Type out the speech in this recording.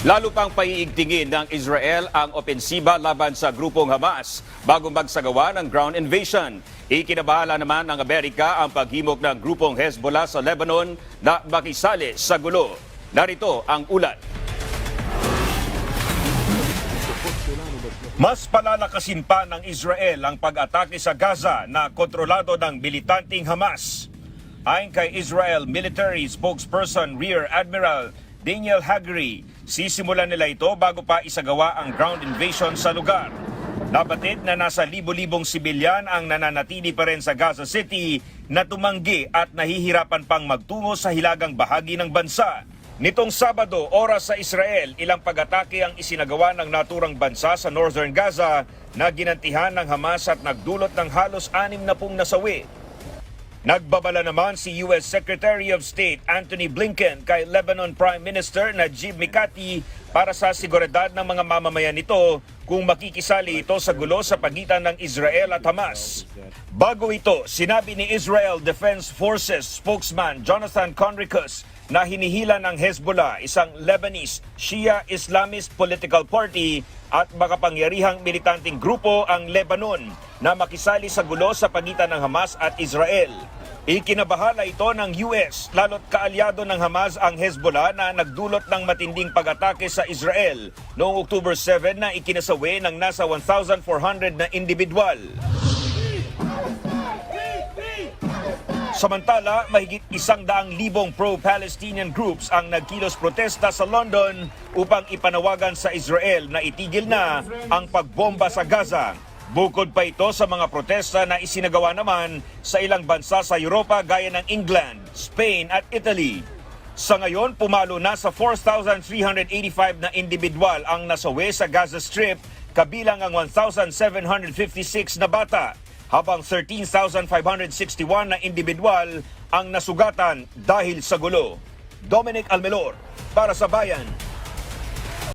Lalo pang paiigtingin ng Israel ang opensiba laban sa grupong Hamas bago magsagawa ng ground invasion. Ikinabahala naman ng Amerika ang paghimok ng grupong Hezbollah sa Lebanon na makisali sa gulo. Narito ang ulat. Mas palalakasin pa ng Israel ang pag-atake sa Gaza na kontrolado ng militanteng Hamas. Ayon kay Israel Military Spokesperson Rear Admiral Daniel Hagri, sisimulan nila ito bago pa isagawa ang ground invasion sa lugar. Nabatid na nasa libo-libong sibilyan ang nananatili pa rin sa Gaza City na tumanggi at nahihirapan pang magtungo sa hilagang bahagi ng bansa. Nitong Sabado, oras sa Israel, ilang pag-atake ang isinagawa ng naturang bansa sa northern Gaza na ginantihan ng Hamas at nagdulot ng halos anim na pung nasawi. Nagbabala naman si US Secretary of State Anthony Blinken kay Lebanon Prime Minister Najib Mikati para sa seguridad ng mga mamamayan nito kung makikisali ito sa gulo sa pagitan ng Israel at Hamas. Bago ito, sinabi ni Israel Defense Forces spokesman Jonathan Conricus na hinihila ng Hezbollah, isang Lebanese Shia Islamist political party at makapangyarihang militanteng grupo ang Lebanon na makisali sa gulo sa pagitan ng Hamas at Israel. Ikinabahala ito ng US lalo't kaalyado ng Hamas ang Hezbollah na nagdulot ng matinding pag-atake sa Israel noong October 7 na ikinasawi ng nasa 1,400 na individual. Samantala, mahigit isang daang libong pro-Palestinian groups ang nagkilos protesta sa London upang ipanawagan sa Israel na itigil na ang pagbomba sa Gaza. Bukod pa ito sa mga protesta na isinagawa naman sa ilang bansa sa Europa gaya ng England, Spain at Italy. Sa ngayon, pumalo na sa 4,385 na individual ang nasawi sa Gaza Strip, kabilang ang 1,756 na bata, habang 13,561 na individual ang nasugatan dahil sa gulo. Dominic Almelor, para sa Bayan.